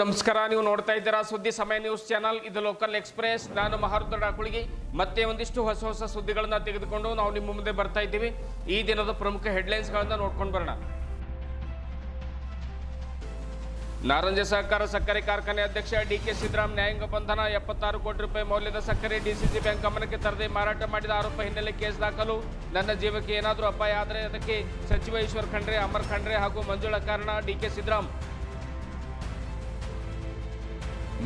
ನಮಸ್ಕಾರ, ನೀವು ನೋಡ್ತಾ ಇದ್ದೀರಾ ಸುದ್ದಿ ಸಮಯ ನ್ಯೂಸ್ ಚಾನಲ್. ಇದು ಲೋಕಲ್ ಎಕ್ಸ್ಪ್ರೆಸ್. ನಾನು ಮಹಾರುದ್ರ ಡಾಕುಳಿಗೆ. ಮತ್ತೆ ಒಂದಿಷ್ಟು ಹೊಸ ಹೊಸ ಸುದ್ದಿಗಳನ್ನು ತೆಗೆದುಕೊಂಡು ನಾವು ನಿಮ್ಮ ಮುಂದೆ ಬರ್ತಾ ಇದ್ದೀವಿ. ಈ ದಿನದ ಪ್ರಮುಖ ಹೆಡ್ಲೈನ್ಸ್ಗಳನ್ನ ನೋಡ್ಕೊಂಡು ಬರೋಣ. ನಾರಂಜ ಸಹಕಾರ ಸಕ್ಕರೆ ಕಾರ್ಖಾನೆ ಅಧ್ಯಕ್ಷ ಡಿ ಕೆ ಸಿದ್ದರಾಮ್ ನ್ಯಾಯಾಂಗ ಬಂಧನ ಎಪ್ಪತ್ತಾರು ಕೋಟಿ ರೂಪಾಯಿ ಮೌಲ್ಯದ ಸಕ್ಕರೆ ಡಿಸಿಸಿ ಬ್ಯಾಂಕ್ ಗಮನಕ್ಕೆ ತರದೆ ಮಾರಾಟ ಮಾಡಿದ ಆರೋಪ ಹಿನ್ನೆಲೆ ಕೇಸ್ ದಾಖಲು. ನನ್ನ ಜೀವಕ್ಕೆ ಏನಾದರೂ ಅಪಾಯ ಆದರೆ ಅದಕ್ಕೆ ಸಚಿವ ಈಶ್ವರ್ ಖಂಡ್ರೆ, ಅಮರ್ ಖಂಡ್ರೆ ಹಾಗೂ ಮಂಜುಳಾ ಕಾರಣ ಡಿಕೆ ಸಿದ್ದರಾಮ್.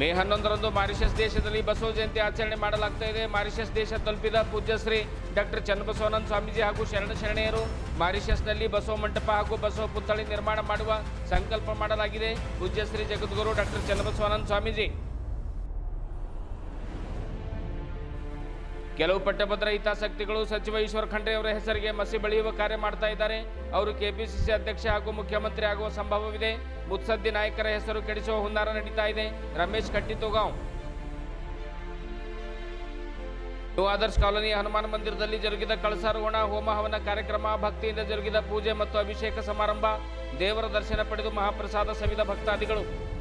ಮೇ ಹನ್ನೊಂದರಂದು ಮಾರಿಷಸ್ ದೇಶದಲ್ಲಿ ಬಸವ ಜಯಂತಿ ಆಚರಣೆ ಮಾಡಲಾಗ್ತಾ ಇದೆ. ಮಾರಿಷಸ್ ದೇಶ ತಲುಪಿದ ಪೂಜ್ಯಶ್ರೀ ಡಾಕ್ಟರ್ ಚನ್ನಬಸವಾನಂದ ಸ್ವಾಮೀಜಿ ಹಾಗೂ ಶರಣ ಶರಣೆಯರು ಮಾರಿಷಸ್ನಲ್ಲಿ ಬಸವ ಮಂಟಪ ಹಾಗೂ ಬಸವ ಪುತ್ಥಳಿ ನಿರ್ಮಾಣ ಮಾಡುವ ಸಂಕಲ್ಪ ಮಾಡಲಾಗಿದೆ. ಪೂಜ್ಯಶ್ರೀ ಜಗದ್ಗುರು ಡಾಕ್ಟರ್ ಚನ್ನಬಸವಾನಂದ ಸ್ವಾಮೀಜಿ. ಕೆಲವು ಪಠ್ಯಪತ್ರ ಹಿತಾಸಕ್ತಿಗಳು ಸಚಿವ ಈಶ್ವರ್ ಖಂಡ್ರೆ ಅವರ ಹೆಸರಿಗೆ ಮಸಿ ಬಳಿಯುವ ಕಾರ್ಯ ಮಾಡ್ತಾ ಇದ್ದಾರೆ. ಅವರು ಕೆಪಿಸಿಸಿ ಅಧ್ಯಕ್ಷ ಹಾಗೂ ಮುಖ್ಯಮಂತ್ರಿ ಆಗುವ ಸಂಭವವಿದೆ. ಮುತ್ಸದ್ದಿ ನಾಯಕರ ಹೆಸರು ಕೆಡಿಸುವ ಹುನ್ನಾರ ನಡೀತಾ ಇದೆ. ರಮೇಶ್ ಕಟ್ಟಿತುಗಾಂವ್. ನ್ಯೂ ಆದರ್ಶ್ ಕಾಲೋನಿ ಹನುಮಾನ್ ಮಂದಿರದಲ್ಲಿ ಜರುಗಿದ ಕಳಸಾರೋಹಣ ಹೋಮ ಹವನ ಕಾರ್ಯಕ್ರಮ, ಭಕ್ತಿಯಿಂದ ಜರುಗಿದ ಪೂಜೆ ಮತ್ತು ಅಭಿಷೇಕ ಸಮಾರಂಭ, ದೇವರ ದರ್ಶನ ಪಡೆದು ಮಹಾಪ್ರಸಾದ ಸವಿದ ಭಕ್ತಾದಿಗಳು.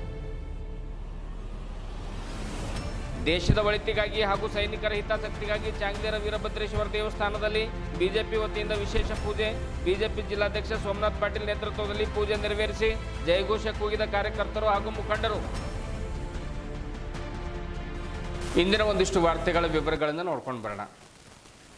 ದೇಶದ ಒಳಿತಿಗಾಗಿ ಹಾಗೂ ಸೈನಿಕರ ಹಿತಾಸಕ್ತಿಗಾಗಿ ಚಾಂಗ್ದೇರ ವೀರಭದ್ರೇಶ್ವರ ದೇವಸ್ಥಾನದಲ್ಲಿ ಬಿಜೆಪಿ ವತಿಯಿಂದ ವಿಶೇಷ ಪೂಜೆ. ಬಿಜೆಪಿ ಜಿಲ್ಲಾಧ್ಯಕ್ಷ ಸೋಮನಾಥ್ ಪಾಟೀಲ್ ನೇತೃತ್ವದಲ್ಲಿ ಪೂಜೆ ನೆರವೇರಿಸಿ ಜಯಘೋಷ ಕೂಗಿದ ಕಾರ್ಯಕರ್ತರು ಹಾಗೂ ಮುಖಂಡರು. ಇಂದಿನ ಒಂದಿಷ್ಟು ವಾರ್ತೆಗಳ ವಿವರಗಳನ್ನು ನೋಡ್ಕೊಂಡು ಬರೋಣ.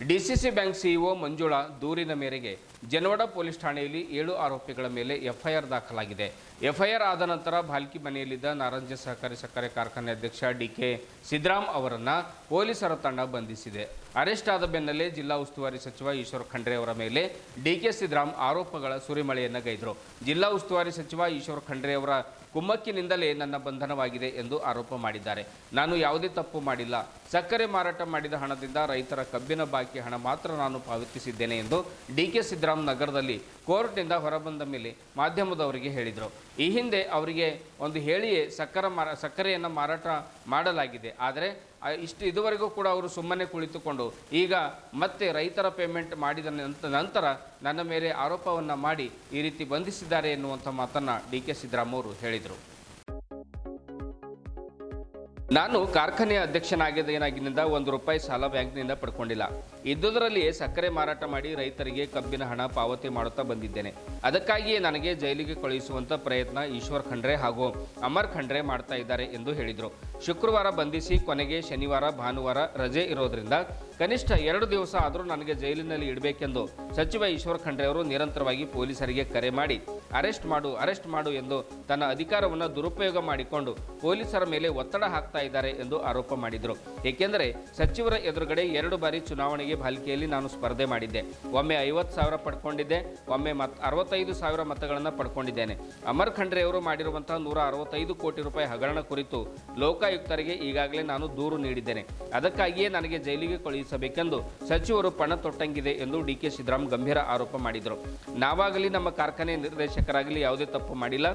ಡಿಸಿಸಿ ಬ್ಯಾಂಕ್ ಸಿಇಒ ಮಂಜುಳಾ ದೂರಿನ ಮೇರೆಗೆ ಜನವಾಡ ಪೊಲೀಸ್ ಠಾಣೆಯಲ್ಲಿ ಏಳು ಆರೋಪಿಗಳ ಮೇಲೆ ಎಫ್ಐಆರ್ ದಾಖಲಾಗಿದೆ. ಎಫ್ಐಆರ್ ಆದ ನಂತರ ಭಾಲ್ಕಿ ಮನೆಯಲ್ಲಿದ್ದ ನಾರಂಜ ಸಹಕಾರಿ ಸಕ್ಕರೆ ಕಾರ್ಖಾನೆ ಅಧ್ಯಕ್ಷ ಡಿಕೆ ಸಿದ್ದರಾಮ್ ಅವರನ್ನ ಪೊಲೀಸರ ತಂಡ ಬಂಧಿಸಿದೆ. ಅರೆಸ್ಟ್ ಆದ ಬೆನ್ನಲ್ಲೇ ಜಿಲ್ಲಾ ಉಸ್ತುವಾರಿ ಸಚಿವ ಈಶ್ವರ ಖಂಡ್ರೆ ಅವರ ಮೇಲೆ ಡಿಕೆ ಸಿದ್ದರಾಮ್ ಆರೋಪಗಳ ಸುರಿಮಳೆಯನ್ನು ಗೈದರು. ಜಿಲ್ಲಾ ಉಸ್ತುವಾರಿ ಸಚಿವ ಈಶ್ವರ ಖಂಡ್ರೆ ಅವರ ಕುಮ್ಮಕ್ಕಿನಿಂದಲೇ ನನ್ನ ಬಂಧನವಾಗಿದೆ ಎಂದು ಆರೋಪ ಮಾಡಿದ್ದಾರೆ. ನಾನು ಯಾವುದೇ ತಪ್ಪು ಮಾಡಿಲ್ಲ. ಸಕ್ಕರೆ ಮಾರಾಟ ಮಾಡಿದ ಹಣದಿಂದ ರೈತರ ಕಬ್ಬಿನ ಬಾಕಿ ಹಣ ಮಾತ್ರ ನಾನು ಪಾವತಿಸಿದ್ದೇನೆ ಎಂದು ಡಿಕೆ ಸಿದ್ದರಾಮ್ ನಗರದಲ್ಲಿ ಕೋರ್ಟ್ನಿಂದ ಹೊರಬಂದ ಮೇಲೆ ಮಾಧ್ಯಮದವರಿಗೆ ಹೇಳಿದರು. ಈ ಹಿಂದೆ ಅವರಿಗೆ ಒಂದು ಹೇಳಿಯೇ ಸಕ್ಕರೆ ಮಾರ, ಸಕ್ಕರೆಯನ್ನು ಮಾರಾಟ ಮಾಡಲಾಗಿದೆ. ಆದರೆ ಇಷ್ಟು ಇದುವರೆಗೂ ಕೂಡ ಅವರು ಸುಮ್ಮನೆ ಕುಳಿತುಕೊಂಡು, ಈಗ ಮತ್ತೆ ರೈತರ ಪೇಮೆಂಟ್ ಮಾಡಿದ ನಂತ- ನಂತರ ನನ್ನ ಮೇಲೆ ಆರೋಪವನ್ನು ಮಾಡಿ ಈ ರೀತಿ ಬಂಧಿಸಿದ್ದಾರೆ ಎನ್ನುವಂಥ ಮಾತನ್ನು ಡಿ ಕೆ ಸಿದ್ದರಾಮ್ ಅವರು ಹೇಳಿದರು. ನಾನು ಕಾರ್ಖಾನೆಯ ಅಧ್ಯಕ್ಷನಾಗಿದ್ದೇನಾಗಿನಿಂದ ಒಂದು ರೂಪಾಯಿ ಸಾಲ ಬ್ಯಾಂಕ್ನಿಂದ ಪಡ್ಕೊಂಡಿಲ್ಲ. ಇದ್ದುದರಲ್ಲಿಯೇ ಸಕ್ಕರೆ ಮಾರಾಟ ಮಾಡಿ ರೈತರಿಗೆ ಕಬ್ಬಿನ ಹಣ ಪಾವತಿ ಮಾಡುತ್ತಾ ಬಂದಿದ್ದೇನೆ. ಅದಕ್ಕಾಗಿಯೇ ನನಗೆ ಜೈಲಿಗೆ ಕಳುಹಿಸುವಂಥ ಪ್ರಯತ್ನ ಈಶ್ವರ್ ಖಂಡ್ರೆ ಹಾಗೂ ಅಮರ್ ಖಂಡ್ರೆ ಮಾಡ್ತಾ ಇದ್ದಾರೆ ಎಂದು ಹೇಳಿದರು. ಶುಕ್ರವಾರ ಬಂಧಿಸಿ ಕೊನೆಗೆ ಶನಿವಾರ, ಭಾನುವಾರ ರಜೆ ಇರೋದ್ರಿಂದ ಕನಿಷ್ಠ ಎರಡು ದಿವಸ ಆದರೂ ನನಗೆ ಜೈಲಿನಲ್ಲಿ ಇಡಬೇಕೆಂದು ಸಚಿವ ಈಶ್ವರ್ ಖಂಡ್ರೆ ಅವರು ನಿರಂತರವಾಗಿ ಪೊಲೀಸರಿಗೆ ಕರೆ ಮಾಡಿ ಅರೆಸ್ಟ್ ಮಾಡು ಅರೆಸ್ಟ್ ಮಾಡು ಎಂದು ತನ್ನ ಅಧಿಕಾರವನ್ನು ದುರುಪಯೋಗ ಮಾಡಿಕೊಂಡು ಪೊಲೀಸರ ಮೇಲೆ ಒತ್ತಡ ಹಾಕ್ತಾ ಇದ್ದಾರೆ ಎಂದು ಆರೋಪ ಮಾಡಿದರು. ಏಕೆಂದರೆ ಸಚಿವರ ಎದುರುಗಡೆ ಎರಡು ಬಾರಿ ಚುನಾವಣೆಗೆ ಬಾಲಿಕೆಯಲ್ಲಿ ನಾನು ಸ್ಪರ್ಧೆ ಮಾಡಿದ್ದೆ. ಒಮ್ಮೆ ಐವತ್ತು ಸಾವಿರ ಪಡ್ಕೊಂಡಿದ್ದೆ, ಒಮ್ಮೆ ಮತ್ ಅರವತ್ತೈದು ಸಾವಿರ ಮತಗಳನ್ನು ಪಡ್ಕೊಂಡಿದ್ದೇನೆ. ಅಮರ್ ಖಂಡ್ರೆಯವರು ಮಾಡಿರುವಂತಹ ನೂರ ಅರವತ್ತೈದು ಕೋಟಿ ರೂಪಾಯಿ ಹಗರಣ ಕುರಿತು ಲೋಕಾಯುಕ್ತರಿಗೆ ಈಗಾಗಲೇ ನಾನು ದೂರು ನೀಡಿದ್ದೇನೆ. ಅದಕ್ಕಾಗಿಯೇ ನನಗೆ ಜೈಲಿಗೆ ಕಳುಹಿಸಬೇಕೆಂದು ಸಚಿವರು ಪಣ ತೊಟ್ಟಂಗಿದೆ ಎಂದು ಡಿ ಕೆ ಸಿದ್ದರಾಮ್ ಗಂಭೀರ ಆರೋಪ ಮಾಡಿದರು. ನಾವಾಗಲಿ ನಮ್ಮ ಕಾರ್ಖಾನೆ ನಿರ್ದೇಶಕರಾಗಲಿ ಯಾವುದೇ ತಪ್ಪು ಮಾಡಿಲ್ಲ.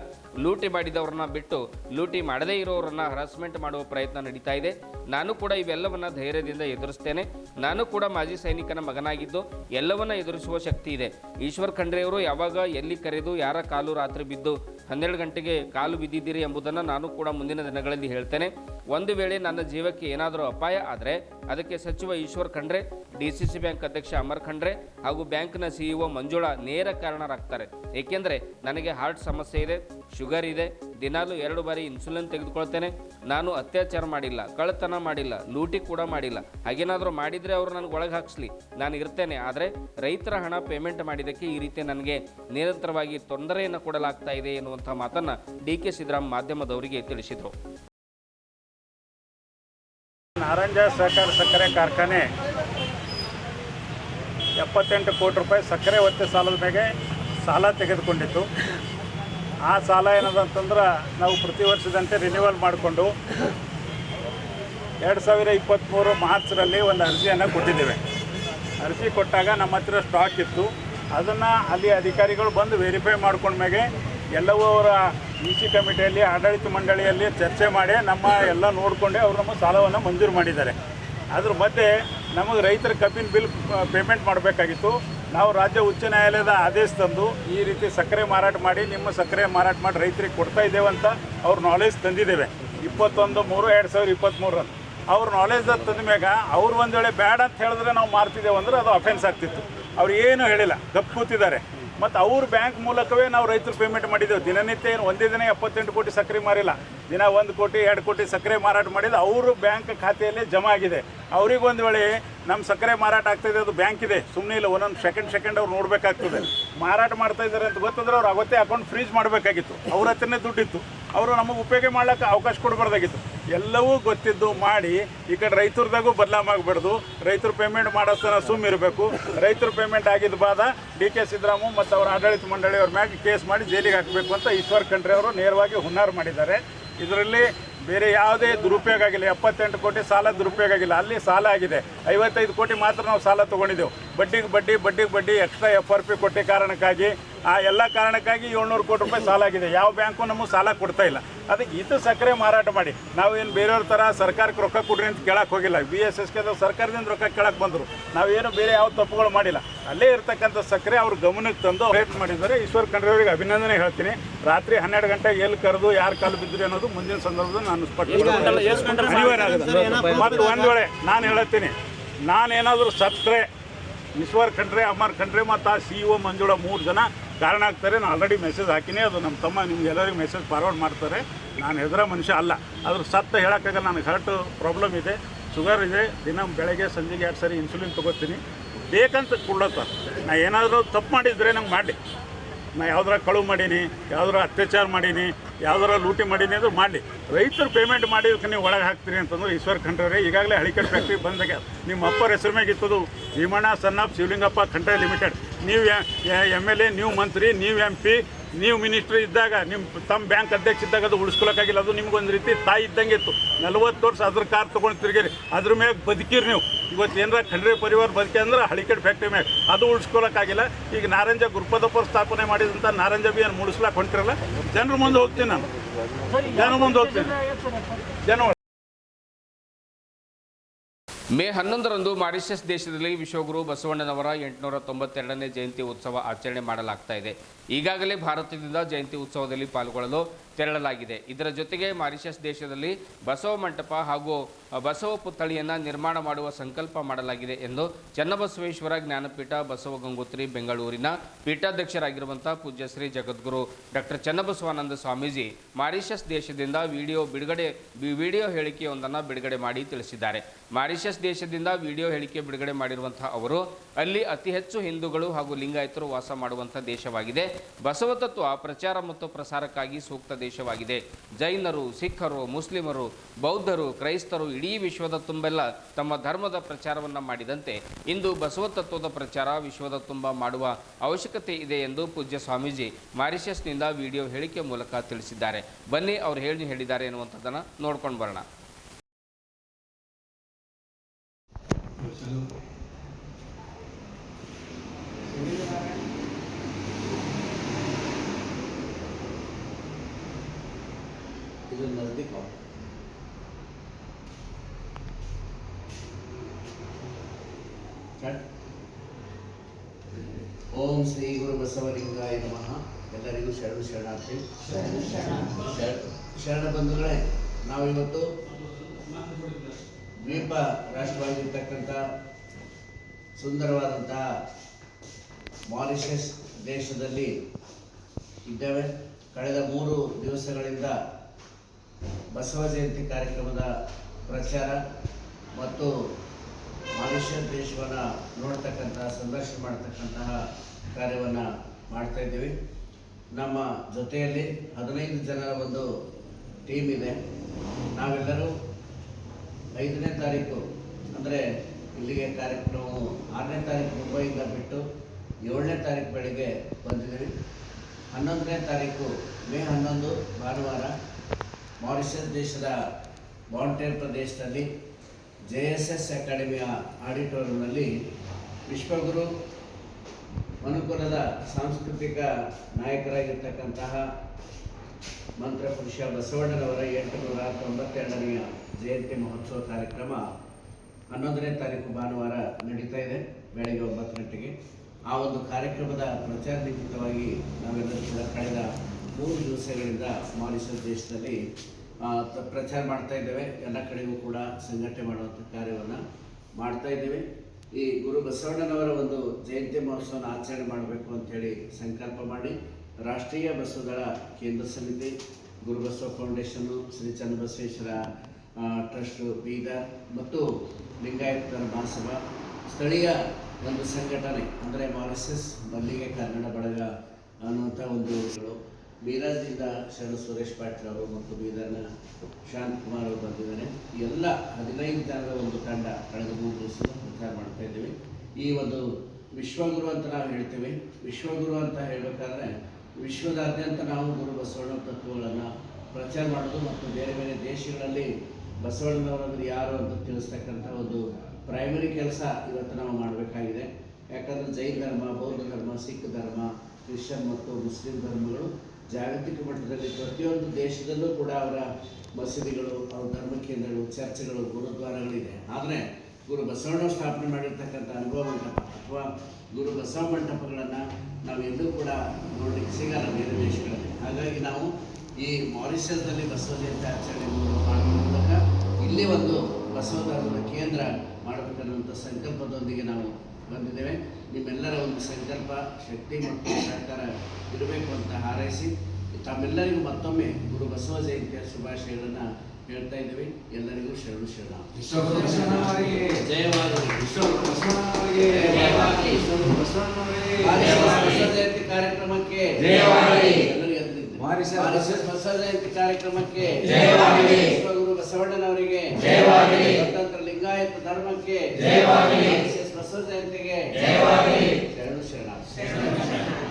ಲೂಟಿ ಮಾಡಿದವರನ್ನ ಬಿಟ್ಟು ಲೂಟಿ ಮಾಡದೇ ಇರೋರನ್ನ ಹರಾಸ್ಮೆಂಟ್ ಮಾಡುವ ಪ್ರಯತ್ನ ನಡೀತಾ ಇದೆ. ನಾನು ಕೂಡ ಇವೆಲ್ಲವನ್ನ ಧೈರ್ಯದಿಂದ ಎದುರಿಸ್ತೇನೆ. ನಾನು ಕೂಡ ಮಾಜಿ ಸೈನಿಕನ ಮಗನಾಗಿದ್ದು ಎಲ್ಲವನ್ನ ಎದುರಿಸುವ ಶಕ್ತಿ ಇದೆ. ಈಶ್ವರ್ ಖಂಡ್ರೆಯವರು ಯಾವಾಗ ಎಲ್ಲಿ ಕರೆದು ಯಾರ ಕಾಲು ರಾತ್ರಿ ಬಿದ್ದು ಹನ್ನೆರಡು ಗಂಟೆಗೆ ಕಾಲು ಬಿದ್ದಿದ್ದೀರಿ ಎಂಬುದನ್ನು ನಾನು ಕೂಡ ಮುಂದಿನ ದಿನಗಳಲ್ಲಿ ಹೇಳ್ತೇನೆ. ಒಂದು ವೇಳೆ ನನ್ನ ಜೀವಕ್ಕೆ ಏನಾದರೂ ಅಪಾಯ ಆದರೆ ಅದಕ್ಕೆ ಸಚಿವ ಈಶ್ವರ್ ಖಂಡ್ರೆ ಡಿಸಿಸಿ ಬ್ಯಾಂಕ್ ಅಧ್ಯಕ್ಷ ಅಮರ್ ಖಂಡ್ರೆ ಹಾಗೂ ಬ್ಯಾಂಕ್ನ ಸಿಇಒ ಮಂಜುಳಾ ನೇರ ಕಾರಣರಾಗ್ತಾರೆ. ಏಕೆಂದರೆ ನನಗೆ ಹಾರ್ಟ್ ಸಮಸ್ಯೆ ಇದೆ, ಶುಗರ್ ಇದೆ, ದಿನಾಲು ಎರಡು ಬಾರಿ ಇನ್ಸುಲಿನ್ ತೆಗೆದುಕೊಳ್ತೇನೆ. ನಾನು ಅತ್ಯಾಚಾರ ಮಾಡಿಲ್ಲ, ಕಳ್ಳತನ ಮಾಡಿಲ್ಲ, ಲೂಟಿ ಕೂಡ ಮಾಡಿಲ್ಲ. ಹಾಗೇನಾದರೂ ಮಾಡಿದರೆ ಅವರು ನನಗೆ ಒಳಗೆ ಹಾಕ್ಸ್ಲಿ. ನಾನು ಇರ್ತೇನೆ, ಆದರೆ ರೈತರ ಹಣ ಪೇಮೆಂಟ್ ಮಾಡಿದ್ದಕ್ಕೆ ಈ ರೀತಿ ನನಗೆ ನಿರಂತರವಾಗಿ ತೊಂದರೆಯನ್ನು ಕೊಡಲಾಗ್ತಾ ಇದೆ ಎನ್ನುವಂಥ ಮಾತನ್ನು ಡಿ ಕೆ ಸಿದ್ದರಾಮ್ ಮಾಧ್ಯಮದವರಿಗೆ ತಿಳಿಸಿದರು. ನಾರಂಜ ಸಹಕಾರ ಸಕ್ಕರೆ ಕಾರ್ಖಾನೆ. ಎಪ್ಪತ್ತೆಂಟು ಕೋಟಿ ರೂಪಾಯಿ ಸಕ್ಕರೆ ಒತ್ತೆ ಸಾಲದ ಮೇಲೆ ಸಾಲ ತೆಗೆದುಕೊಂಡಿತ್ತು. ಆ ಸಾಲ ಏನದಂತಂದ್ರೆ ನಾವು ಪ್ರತಿ ವರ್ಷದಂತೆ ರಿನ್ಯೂವಲ್ ಮಾಡಿಕೊಂಡು ಎರಡು ಸಾವಿರ ಇಪ್ಪತ್ತ್ಮೂರು ಮಾರ್ಚ್ರಲ್ಲಿ ಒಂದು ಅರ್ಜಿಯನ್ನು ಕೊಟ್ಟಿದ್ದೇವೆ. ಅರ್ಜಿ ಕೊಟ್ಟಾಗ ನಮ್ಮ ಹತ್ರ ಸ್ಟಾಕ್ ಇತ್ತು. ಅದನ್ನು ಅಲ್ಲಿ ಅಧಿಕಾರಿಗಳು ಬಂದು ವೆರಿಫೈ ಮಾಡ್ಕೊಂಡ್ಮೇಲೆ ಎಲ್ಲವೂ ಅವರ ಇ ಸಿ ಕಮಿಟಿಯಲ್ಲಿ ಆಡಳಿತ ಮಂಡಳಿಯಲ್ಲಿ ಚರ್ಚೆ ಮಾಡಿ ನಮ್ಮ ಎಲ್ಲ ನೋಡಿಕೊಂಡೆ ಅವರು ನಮ್ಮ ಸಾಲವನ್ನು ಮಂಜೂರು ಮಾಡಿದ್ದಾರೆ. ಅದ್ರ ಮಧ್ಯೆ ನಮಗೆ ರೈತರ ಕಬ್ಬಿನ ಬಿಲ್ ಪೇಮೆಂಟ್ ಮಾಡಬೇಕಾಗಿತ್ತು. ನಾವು ರಾಜ್ಯ ಉಚ್ಚ ನ್ಯಾಯಾಲಯದ ಆದೇಶ ತಂದು ಈ ರೀತಿ ಸಕ್ಕರೆ ಮಾರಾಟ ಮಾಡಿ ನಿಮ್ಮ ಸಕ್ಕರೆ ಮಾರಾಟ ಮಾಡಿ ರೈತರಿಗೆ ಕೊಡ್ತಾ ಇದ್ದೇವೆ ಅಂತ ಅವ್ರ ನಾಲೆಜ್ ತಂದಿದ್ದೇವೆ. ಇಪ್ಪತ್ತೊಂದು ಮೂರು, ಎರಡು ಸಾವಿರದ ಇಪ್ಪತ್ತ್ಮೂರರಂದು ಅವ್ರ ನಾಲೆಜ್ ತಂದ ಮ್ಯಾಗ ಅವ್ರು ಒಂದು ವೇಳೆ ಬ್ಯಾಡ ಅಂತ ಹೇಳಿದ್ರೆ ನಾವು ಮಾರ್ತಿದ್ದೇವೆ ಅಂದ್ರೆ ಅದು ಅಫೆನ್ಸ್ ಆಗ್ತಿತ್ತು. ಅವ್ರು ಏನು ಹೇಳಿಲ್ಲ. ಗಪ್ ಕೂತಿದ್ದಾರೆ. ಮತ್ತು ಅವ್ರ ಬ್ಯಾಂಕ್ ಮೂಲಕವೇ ನಾವು ರೈತರು ಪೇಮೆಂಟ್ ಮಾಡಿದ್ದೇವೆ ದಿನನಿತ್ಯ ಏನು ಒಂದೇ ದಿನ ಎಪ್ಪತ್ತೆಂಟು ಕೋಟಿ ಸಕ್ಕರೆ ಮಾರಿಲ್ಲ. ದಿನ ಒಂದು ಕೋಟಿ, ಎರಡು ಕೋಟಿ ಸಕ್ಕರೆ ಮಾರಾಟ ಮಾಡಿದ್ದು ಅವರು ಬ್ಯಾಂಕ್ ಖಾತೆಯಲ್ಲಿ ಜಮಾ ಆಗಿದೆ. ಅವ್ರಿಗೆ ಒಂದು ವೇಳೆ ನಮ್ಮ ಸಕ್ಕರೆ ಮಾರಾಟ ಆಗ್ತಾಯಿದೆ ಅದು ಬ್ಯಾಂಕ್ ಇದೆ. ಸುಮ್ಮನೆ ಇಲ್ಲ, ಒಂದೊಂದು ಸೆಕೆಂಡ್ ಸೆಕೆಂಡ್ ಅವ್ರು ನೋಡಬೇಕಾಗ್ತದೆ. ಮಾರಾಟ ಮಾಡ್ತಾ ಇದ್ದಾರೆ ಅಂತ ಗೊತ್ತಂದ್ರೆ ಅವ್ರು ಅವತ್ತೇ ಅಕೌಂಟ್ ಫ್ರೀಜ್ ಮಾಡಬೇಕಾಗಿತ್ತು. ಅವ್ರ ಹತ್ರನೇ ದುಡ್ಡಿತ್ತು. ಅವರು ನಮಗೆ ಉಪಯೋಗ ಮಾಡೋಕ್ಕೆ ಅವಕಾಶ ಕೊಡಬಾರ್ದಾಗಿತ್ತು. ಎಲ್ಲವೂ ಗೊತ್ತಿದ್ದು ಮಾಡಿ ಈ ಕಡೆ ರೈತರದಾಗೂ ಬದಲಾಮಾಗಬಾರ್ದು ರೈತರು ಪೇಮೆಂಟ್ ಮಾಡೋಸ್ತನ ಸುಮ್ಮ ಇರಬೇಕು. ರೈತರು ಪೇಮೆಂಟ್ ಆಗಿದ್ದ ಬಾದ ಡಿ ಕೆ ಸಿದ್ದರಾಮು ಮತ್ತು ಅವರ ಆಡಳಿತ ಮಂಡಳಿಯವ್ರ ಮ್ಯಾಗೆ ಕೇಸ್ ಮಾಡಿ ಜೈಲಿಗೆ ಹಾಕಬೇಕು ಅಂತ ಈಶ್ವರ್ ಖಂಡ್ರೆ ಅವರು ನೇರವಾಗಿ ಹುನ್ನಾರ ಮಾಡಿದ್ದಾರೆ. ಇದರಲ್ಲಿ ಬೇರೆ ಯಾವುದೇ ದುರುಪಯೋಗ ಆಗಿಲ್ಲ. ಎಪ್ಪತ್ತೆಂಟು ಕೋಟಿ ಸಾಲ ದುರುಪಯೋಗ ಆಗಿಲ್ಲ. ಅಲ್ಲಿ ಸಾಲ ಆಗಿದೆ. ಐವತ್ತೈದು ಕೋಟಿ ಮಾತ್ರ ನಾವು ಸಾಲ ತೊಗೊಂಡಿದ್ದೆವು. ಬಡ್ಡಿಗೆ ಬಡ್ಡಿ ಬಡ್ಡಿಗೆ ಬಡ್ಡಿ ಎಕ್ಸ್ಟ್ರಾ ಎಫ್ ಆರ್ ಪಿ ಕೊಟ್ಟ ಕಾರಣಕ್ಕಾಗಿ ಆ ಎಲ್ಲ ಕಾರಣಕ್ಕಾಗಿ ಏಳ್ನೂರು ಕೋಟಿ ರೂಪಾಯಿ ಸಾಲ ಆಗಿದೆ. ಯಾವ ಬ್ಯಾಂಕು ನಮಗೆ ಸಾಲ ಕೊಡ್ತಾ ಇಲ್ಲ. ಅದಕ್ಕೆ ಇದು ಸಕ್ಕರೆ ಮಾರಾಟ ಮಾಡಿ. ನಾವೇನು ಬೇರೆಯವ್ರ ಥರ ಸರ್ಕಾರಕ್ಕೆ ರೊಕ್ಕ ಕೊಡ್ರಿ ಅಂತ ಕೇಳಕ್ಕೆ ಹೋಗಿಲ್ಲ. ಬಿ ಎಸ್ ಎಸ್ ಕೆದ ಸರ್ಕಾರದಿಂದ ರೊಕ್ಕ ಕೇಳಕ್ಕೆ ಬಂದರು. ನಾವೇನು ಬೇರೆ ಯಾವ ತಪ್ಪುಗಳು ಮಾಡಿಲ್ಲ. ಅಲ್ಲೇ ಇರ್ತಕ್ಕಂಥ ಸಕ್ಕರೆ ಅವ್ರ ಗಮನಕ್ಕೆ ತಂದು ಪ್ರಯತ್ನ ಮಾಡಿದ್ದಾರೆ. ಈಶ್ವರ್ ಖಂಡ್ರೆ ಅವರಿಗೆ ಅಭಿನಂದನೆ ಹೇಳ್ತೀನಿ. ರಾತ್ರಿ ಹನ್ನೆರಡು ಗಂಟೆಗೆ ಎಲ್ಲಿ ಕರೆದು ಯಾರು ಕಾಲು ಬಿದ್ದರು ಅನ್ನೋದು ಮುಂದಿನ ಸಂದರ್ಭದಲ್ಲಿ ನಾನು ಸ್ಪಷ್ಟ ಅನಿವಾರ್ಯ ಆಗುತ್ತೆ ಮತ್ತು ಒಂದು ವೇಳೆ ನಾನು ಹೇಳುತ್ತೀನಿ ನಾನೇನಾದರೂ ಸತ್ತರೆ ಈಶ್ವರ್ ಖಂಡ್ರೆ ಅಮರ್ ಖಂಡ್ರೆ ಮತ್ತು ಆ ಸಿ ಇ ಒ ಮಂಜುಳ ಮೂರು ಜನ ಕಾರಣ ಆಗ್ತಾರೆ. ನಾನು ಆಲ್ರೆಡಿ ಮೆಸೇಜ್ ಹಾಕಿನಿ. ಅದು ನಮ್ಮ ತಮ್ಮ ನಿಮ್ಗೆ ಎಲ್ಲರಿಗೂ ಮೆಸೇಜ್ ಫಾರ್ವರ್ಡ್ ಮಾಡ್ತಾರೆ. ನಾನು ಹೆದರ ಮನುಷ್ಯ ಅಲ್ಲ. ಅದ್ರ ಸತ್ತ ಹೇಳೋಕ್ಕಾಗಲ್ಲ. ನನಗೆ ಹರ್ಟ್ ಪ್ರಾಬ್ಲಮ್ ಇದೆ ಶುಗರ್ ಇದೆ. ದಿನ ಬೆಳಗ್ಗೆ ಸಂಜೆಗೆ ಎರಡು ಸರಿ ಇನ್ಸುಲಿನ್ ತೊಗೋತೀನಿ. ಬೇಕಂತ ಕೊಡ್ಲತ್ತ ನಾ ಏನಾದರೂ ತಪ್ಪು ಮಾಡಿದರೆ ನಂಗೆ ಮಾಡಿ ನಾ ಯಾವ್ದಾರ ಕಳುವು ಮಾಡೀನಿ ಯಾವ್ದಾರ ಅತ್ಯಾಚಾರ ಮಾಡೀನಿ ಯಾವ್ದಾರ ಲೂಟಿ ಮಾಡೀನಿ ಅಂದ್ರೆ ಮಾಡಲಿ. ರೈತರು ಪೇಮೆಂಟ್ ಮಾಡಿದಕ್ಕೆ ನೀವು ಒಳಗೆ ಹಾಕ್ತೀರಿ ಅಂತಂದ್ರೆ ಈಶ್ವರ್ ಖಂಡ್ರೆ, ಈಗಾಗಲೇ ಹಳಿಕಟ್ ಫ್ಯಾಕ್ಟ್ರಿ ಬಂದಾಗ ನಿಮ್ಮ ಅಪ್ಪರ ಹೆಸರು ಮ್ಯಾಗ ಇತ್ತದು. ಭೀಮಣ್ಣ ಸನ್ ಶಿವಲಿಂಗಪ್ಪ ಖಂಡ್ರೆ ಲಿಮಿಟೆಡ್ ನೀವು ಎಂ ಎಲ್ ಎ ನೀವು ಮಂತ್ರಿ, ನೀವು ಎಂ ಪಿ ನೀವು ಮಿನಿಸ್ಟ್ರಿ ಇದ್ದಾಗ ನಿಮ್ಮ ತಮ್ಮ ಬ್ಯಾಂಕ್ ಅಧ್ಯಕ್ಷ ಇದ್ದಾಗ ಅದು ಉಳಿಸ್ಕೊಳಕ್ಕಾಗಿಲ್ಲ. ಅದು ನಿಮ್ಗೊಂದು ರೀತಿ ತಾಯಿ ಇದ್ದಂಗೆ ಇತ್ತು. ನಲ್ವತ್ತು ವರ್ಷ ಅದ್ರ ಕಾರ್ ತೊಗೊಂಡು ತಿರುಗಿರಿ, ಅದ್ರ ಮ್ಯಾಗ ಬದುಕಿರಿ ನೀವು. ಇವತ್ತು ಏನಾರ ಖಂಡ್ರೆ ಪರಿವಾರ ಬದುಕಿ ಅಂದ್ರೆ ಹಳಿಕಡ್ ಫ್ಯಾಕ್ಟ್ರಿ ಮ್ಯಾಗ. ಅದು ಉಳಿಸ್ಕೊಳಕ್ಕಾಗಿಲ್ಲ. ಈಗ ನಾರಂಜ ಗುರುಪದಪ್ಪರು ಸ್ಥಾಪನೆ ಮಾಡಿದಂಥ ನಾರಂಜ ಏನು ಮುಡಿಸ್ಲಾಕ್ ಹೊಂಟಿರಲ್ಲ? ಜನರ ಮುಂದೆ ಹೋಗ್ತೀನಿ ನಾನು. ಜನ ಮುಂದೆ ಹೋಗ್ತೀನಿ. ಜನ ಮೇ ಹನ್ನೊಂದರಂದು ಮಾರಿಷಸ್ ದೇಶದಲ್ಲಿ ವಿಶ್ವಗುರು ಬಸವಣ್ಣನವರ ಎಂಟುನೂರ ತೊಂಬತ್ತೆರಡನೇ ಜಯಂತಿ ಉತ್ಸವ ಆಚರಣೆ ಮಾಡಲಾಗ್ತಾ ಇದೆ. ಈಗಾಗಲೇ ಭಾರತದಿಂದ ಜಯಂತಿ ಉತ್ಸವದಲ್ಲಿ ಪಾಲ್ಗೊಳ್ಳಲು ತೆರಳಲಾಗಿದೆ. ಇದರ ಜೊತೆಗೆ ಮಾರಿಷಸ್ ದೇಶದಲ್ಲಿ ಬಸವ ಮಂಟಪ ಹಾಗೂ ಬಸವ ಪುತ್ಥಳಿಯನ್ನು ನಿರ್ಮಾಣ ಮಾಡುವ ಸಂಕಲ್ಪ ಮಾಡಲಾಗಿದೆ ಎಂದು ಚನ್ನಬಸವೇಶ್ವರ ಜ್ಞಾನಪೀಠ ಬಸವ ಗಂಗೋತ್ರಿ ಬೆಂಗಳೂರಿನ ಪೀಠಾಧ್ಯಕ್ಷರಾಗಿರುವಂಥ ಪೂಜ್ಯ ಶ್ರೀ ಜಗದ್ಗುರು ಡಾಕ್ಟರ್ ಚನ್ನಬಸವಾನಂದ ಸ್ವಾಮೀಜಿ ಮಾರಿಷಸ್ ದೇಶದಿಂದ ವಿಡಿಯೋ ಬಿಡುಗಡೆ ವಿಡಿಯೋ ಹೇಳಿಕೆಯೊಂದನ್ನು ಬಿಡುಗಡೆ ಮಾಡಿ ತಿಳಿಸಿದ್ದಾರೆ. ಮಾರಿಷಸ್ ದೇಶದಿಂದ ವಿಡಿಯೋ ಹೇಳಿಕೆ ಬಿಡುಗಡೆ ಮಾಡಿರುವಂತಹ ಅವರು ಅಲ್ಲಿ ಅತಿ ಹೆಚ್ಚು ಹಿಂದೂಗಳು ಹಾಗೂ ಲಿಂಗಾಯತರು ವಾಸ ಮಾಡುವಂಥ ದೇಶವಾಗಿದೆ. ಬಸವ ತತ್ವ ಪ್ರಚಾರ ಮತ್ತು ಪ್ರಸಾರಕ್ಕಾಗಿ ಸೂಕ್ತ ದೇಶವಾಗಿದೆ. ಜೈನರು, ಸಿಖ್ಖರು, ಮುಸ್ಲಿಮರು, ಬೌದ್ಧರು, ಕ್ರೈಸ್ತರು ಇಡೀ ವಿಶ್ವದ ತುಂಬೆಲ್ಲ ತಮ್ಮ ಧರ್ಮದ ಪ್ರಚಾರವನ್ನು ಮಾಡಿದಂತೆ ಇಂದು ಬಸವ ತತ್ವದ ಪ್ರಚಾರ ವಿಶ್ವದ ತುಂಬ ಮಾಡುವ ಅವಶ್ಯಕತೆ ಇದೆ ಎಂದು ಪೂಜ್ಯ ಸ್ವಾಮೀಜಿ ಮಾರಿಷಸ್ನಿಂದ ವಿಡಿಯೋ ಹೇಳಿಕೆ ಮೂಲಕ ತಿಳಿಸಿದ್ದಾರೆ. ಬನ್ನಿ ಅವರು ಹೇಳಿ ಹೇಳಿದ್ದಾರೆ ಎನ್ನುವಂಥದ್ದನ್ನು ನೋಡ್ಕೊಂಡು ಬರೋಣ. Big ಓಂ ಶ್ರೀ ಗುರು ಬಸವಲಿಂಗಾಯ ನಮಃ. ಎಲ್ಲರಿಗೂ ಶರಣು ಶರಣಾರ್ಥಿ. ಶರಣ ಬಂಧುಗಳೇ ನಾವಿವತ್ತು ದ್ವೀಪ ರಾಷ್ಟ್ರವಾಗಿರ್ತಕ್ಕಂಥ ಸುಂದರವಾದಂತಹ ಮಾರಿಷಸ್ ದೇಶದಲ್ಲಿ ಇದ್ದೇವೆ. ಕಳೆದ ಮೂರು ದಿವಸಗಳಿಂದ ಬಸವ ಜಯಂತಿ ಕಾರ್ಯಕ್ರಮದ ಪ್ರಚಾರ ಮತ್ತು ಮನುಷ್ಯ ದೇಶವನ್ನು ನೋಡ್ತಕ್ಕಂತಹ, ಸಂದರ್ಶನ ಮಾಡ್ತಕ್ಕಂತಹ ಕಾರ್ಯವನ್ನು ಮಾಡ್ತಾ ಇದ್ದೀವಿ. ನಮ್ಮ ಜೊತೆಯಲ್ಲಿ ಹದಿನೈದು ಜನರ ಒಂದು ಟೀಮ್ ಇದೆ. ನಾವೆಲ್ಲರೂ ಐದನೇ ತಾರೀಕು, ಅಂದರೆ ಇಲ್ಲಿಗೆ ಕಾರ್ಯಕ್ರಮವು ಆರನೇ ತಾರೀಕು ಮುಂಬೈಯಿಂದ ಬಿಟ್ಟು ಏಳನೇ ತಾರೀಕು ಬೆಳಿಗ್ಗೆ ಬಂದಿದ್ದೀವಿ. ಹನ್ನೊಂದನೇ ತಾರೀಕು, ಮೇ ಹನ್ನೊಂದು, ಭಾನುವಾರ. ಮಾರಿಷಸ್ ದೇಶದ ಮೌಂಟೇನ್ ಪ್ರದೇಶದಲ್ಲಿ ಜೆ ಎಸ್ ಎಸ್ ಅಕಾಡೆಮಿಯ ಆಡಿಟೋರಿಯಂನಲ್ಲಿ ವಿಶ್ವಗುರು ಮನುಕುಲದ ಸಾಂಸ್ಕೃತಿಕ ನಾಯಕರಾಗಿರ್ತಕ್ಕಂತಹ ಮಂತ್ರಪುರುಷ ಬಸವಣ್ಣನವರ ಎಂಟುನೂರ ತೊಂಬತ್ತೆರಡನೆಯ ಜಯಂತಿ ಮಹೋತ್ಸವ ಕಾರ್ಯಕ್ರಮ ಹನ್ನೊಂದನೇ ತಾರೀಕು ಭಾನುವಾರ ನಡೀತಾ ಇದೆ. ಬೆಳಗ್ಗೆ ಒಂಬತ್ತು ಗಂಟೆಗೆ. ಆ ಒಂದು ಕಾರ್ಯಕ್ರಮದ ಪ್ರಚಾರ ನಿಮಿತ್ತವಾಗಿ ನಾವೆಲ್ಲರೂ ಕೂಡ ಕಳೆದ ಮೂರು ದಿವಸಗಳಿಂದ ಮಾರಿಷಸ್ ದೇಶದಲ್ಲಿ ಪ್ರಚಾರ ಮಾಡ್ತಾ ಇದ್ದೇವೆ. ಎಲ್ಲ ಕಡೆಗೂ ಕೂಡ ಸಂಘಟನೆ ಮಾಡುವಂಥ ಕಾರ್ಯವನ್ನು ಮಾಡ್ತಾ ಇದ್ದೇವೆ. ಈ ಗುರು ಬಸವಣ್ಣನವರ ಒಂದು ಜಯಂತಿ ಮಹೋತ್ಸವನ ಆಚರಣೆ ಮಾಡಬೇಕು ಅಂತೇಳಿ ಸಂಕಲ್ಪ ಮಾಡಿ ರಾಷ್ಟ್ರೀಯ ಬಸವದಳ ಕೇಂದ್ರ ಸಮಿತಿ, Guru Basava foundation Shri Channabasaveshwara trust trust, Bidar ಮತ್ತು ಲಿಂಗಾಯತರ ಮಹಾಸಭಾ, ಸ್ಥಳೀಯ ಒಂದು ಸಂಘಟನೆ, ಅಂದರೆ ಮಾರಿಸಸ್, ಮಲ್ಲಿಗೆ ಕನ್ನಡ ಬಳಗ ಅನ್ನುವಂಥ ಒಂದು ಬೀದರ್ದಿಂದ ಶರಣ ಸುರೇಶ್ ಪಾಟೀಲ್ ಅವರು ಮತ್ತು ಬೀದರ್ನ ಶಾಂತ್ ಕುಮಾರ್ ಅವರು ಬಂದಿದ್ದಾರೆ. ಎಲ್ಲ ಹದಿನೈದು ಜನರ ಒಂದು ತಂಡ ಕಳೆದ ಮೂರು ದಿವಸ ಪ್ರಚಾರ ಮಾಡ್ತಾ ಇದ್ದೀವಿ. ಈ ಒಂದು ವಿಶ್ವಗುರು ಅಂತ ನಾವು ಹೇಳ್ತೀವಿ. ವಿಶ್ವಗುರು ಅಂತ ಹೇಳಬೇಕಾದ್ರೆ ವಿಶ್ವದಾದ್ಯಂತ ನಾವು ಗುರು ಬಸವಣ್ಣ ತತ್ವಗಳನ್ನು ಪ್ರಚಾರ ಮಾಡೋದು ಮತ್ತು ಬೇರೆ ಬೇರೆ ದೇಶಗಳಲ್ಲಿ ಬಸವಣ್ಣನವರಂದ್ರೆ ಯಾರು ಅಂತ ತಿಳಿಸ್ತಕ್ಕಂಥ ಒಂದು ಪ್ರೈಮರಿ ಕೆಲಸ ಇವತ್ತು ನಾವು ಮಾಡಬೇಕಾಗಿದೆ. ಯಾಕಂದರೆ ಜೈನ ಧರ್ಮ, ಬೌದ್ಧ ಧರ್ಮ, ಸಿಖ್ ಧರ್ಮ, ಕ್ರಿಶ್ಚಿಯನ್ ಮತ್ತು ಮುಸ್ಲಿಂ ಧರ್ಮಗಳು ಜಾಗತಿಕ ಮಟ್ಟದಲ್ಲಿ ಪ್ರತಿಯೊಂದು ದೇಶದಲ್ಲೂ ಕೂಡ ಅವರ ಮಸೀದಿಗಳು, ಅವರ ಧರ್ಮ ಕೇಂದ್ರಗಳು ಚರ್ಚ್ಗಳು, ಗುರುದ್ವಾರಗಳಿದೆ. ಆದರೆ ಗುರು ಬಸವಣ್ಣ ಸ್ಥಾಪನೆ ಮಾಡಿರ್ತಕ್ಕಂಥ ಅನುಭವ ಮಂಟಪ ಅಥವಾ ಗುರು ಬಸವ ಮಂಟಪಗಳನ್ನು ನಾವು ಎಲ್ಲೂ ಕೂಡ ನೋಡಲಿಕ್ಕೆ ಸಿಗಲ್ಲ ಬೇರೆ ದೇಶಗಳಲ್ಲಿ. ಹಾಗಾಗಿ ನಾವು ಈ ಮಾರಿಷಸ್ನಲ್ಲಿ ಬಸವ ಜಯಂತಿ ಆಚರಣೆ ಮಾಡುವ ಮೂಲಕ ಇಲ್ಲಿ ಒಂದು ಬಸವ ಕೇಂದ್ರ ಮಾಡಬೇಕನ್ನುವಂಥ ಸಂಕಲ್ಪದೊಂದಿಗೆ ನಾವು ಬಂದಿದ್ದೇವೆ. ನಿಮ್ಮೆಲ್ಲರ ಒಂದು ಸಂಕಲ್ಪ ಶಕ್ತಿ ಮತ್ತು ಸಹಕಾರ ಇರಬೇಕು ಅಂತ ಹಾರೈಸಿ ತಮ್ಮೆಲ್ಲರಿಗೂ ಮತ್ತೊಮ್ಮೆ ಗುರು ಬಸವ ಜಯಂತಿಯ ಶುಭಾಶಯಗಳನ್ನು ಹೇಳ್ತಾ ಇದ್ದೀವಿ. ಎಲ್ಲರಿಗೂ ಶರಣು ಶರಣ. ವಿಶ್ವಗುರು ಬಸವಣ್ಣನವರಿಗೆ ಜಯವಾಗಲಿ ವಿಶ್ವಗುರು ಬಸವಣ್ಣನವರಿಗೆ ಜಯವಾಗಲಿ. ವಿಶ್ವಗುರು ಬಸವಣ್ಣನವರಿಗೆ ಮಾರಿಷಸ್ ಬಸವ ಜಯಂತಿ ಕಾರ್ಯಕ್ರಮಕ್ಕೆ ಬಸವ ಜಯಂತಿ ಕಾರ್ಯಕ್ರಮಕ್ಕೆ. ಗುರು ವಿಶ್ವಗುರು ಬಸವಣ್ಣನವರಿಗೆ. ಜಯವಾಗಲಿ. ಸ್ವತಂತ್ರ ಲಿಂಗಾಯತ ಧರ್ಮಕ್ಕೆ. ಜಯವಾಗಲಿ. ಬಸವ ಜಯಂತಿಗೆ. ಶರಣು ಶರಣ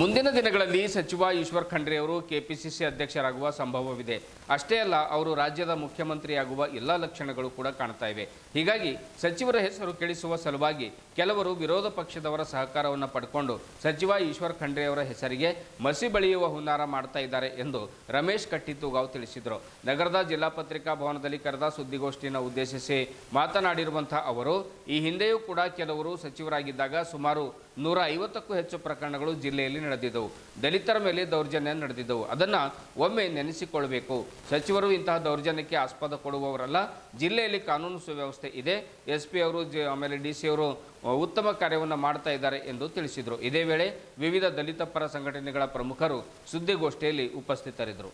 ಮುಂದಿನ ದಿನಗಳಲ್ಲಿ ಸಚಿವ ಈಶ್ವರ್ ಖಂಡ್ರೆ ಅವರು ಕೆಪಿಸಿಸಿ ಅಧ್ಯಕ್ಷರಾಗುವ ಸಂಭವವಿದೆ. ಅಷ್ಟೇ ಅಲ್ಲ, ಅವರು ರಾಜ್ಯದ ಮುಖ್ಯಮಂತ್ರಿಯಾಗುವ ಎಲ್ಲ ಲಕ್ಷಣಗಳು ಕೂಡ ಕಾಣ್ತಾ ಇವೆ. ಹೀಗಾಗಿ ಸಚಿವರ ಹೆಸರು ಕೇಳಿಸುವ ಸಲುವಾಗಿ ಕೆಲವರು ವಿರೋಧ ಪಕ್ಷದವರ ಸಹಕಾರವನ್ನು ಪಡ್ಕೊಂಡು ಸಚಿವ ಈಶ್ವರ್ ಖಂಡ್ರೆ ಅವರ ಹೆಸರಿಗೆ ಮಸಿ ಬಳಿಯುವ ಹುನ್ನಾರ ಮಾಡ್ತಾ ಇದ್ದಾರೆ ಎಂದು ರಮೇಶ್ ಕಟ್ಟಿತೂಗಾವ್ ತಿಳಿಸಿದರು. ನಗರದ ಜಿಲ್ಲಾ ಪತ್ರಿಕಾ ಭವನದಲ್ಲಿ ಕರೆದ ಸುದ್ದಿಗೋಷ್ಠಿಯನ್ನು ಉದ್ದೇಶಿಸಿ ಮಾತನಾಡಿರುವಂತಹ ಅವರು, ಈ ಹಿಂದೆಯೂ ಕೂಡ ಕೆಲವರು ಸಚಿವರಾಗಿದ್ದಾಗ ಸುಮಾರು ನೂರ ಐವತ್ತಕ್ಕೂ ಹೆಚ್ಚು ಪ್ರಕರಣಗಳು ಜಿಲ್ಲೆಯಲ್ಲಿ ನಡೆದಿದ್ದವು. ದಲಿತರ ಮೇಲೆ ದೌರ್ಜನ್ಯ ನಡೆದಿದ್ದವು. ಅದನ್ನು ಒಮ್ಮೆ ನೆನೆಸಿಕೊಳ್ಳಬೇಕು. ಸಚಿವರು ಇಂತಹ ದೌರ್ಜನ್ಯಕ್ಕೆ ಆಸ್ಪದ ಕೊಡುವವರಲ್ಲ. ಜಿಲ್ಲೆಯಲ್ಲಿ ಕಾನೂನು ಸುವ್ಯವಸ್ಥೆ ಇದೆ. ಎಸ್ ಪಿ ಅವರು, ಜಿ, ಆಮೇಲೆ ಡಿ ಸಿ ಅವರು ಉತ್ತಮ ಕಾರ್ಯವನ್ನು ಮಾಡ್ತಾ ಇದ್ದಾರೆ ಎಂದು ತಿಳಿಸಿದರು. ಇದೇ ವೇಳೆ ವಿವಿಧ ದಲಿತ ಪರ ಸಂಘಟನೆಗಳ ಪ್ರಮುಖರು ಸುದ್ದಿಗೋಷ್ಠಿಯಲ್ಲಿ ಉಪಸ್ಥಿತರಿದ್ದರು.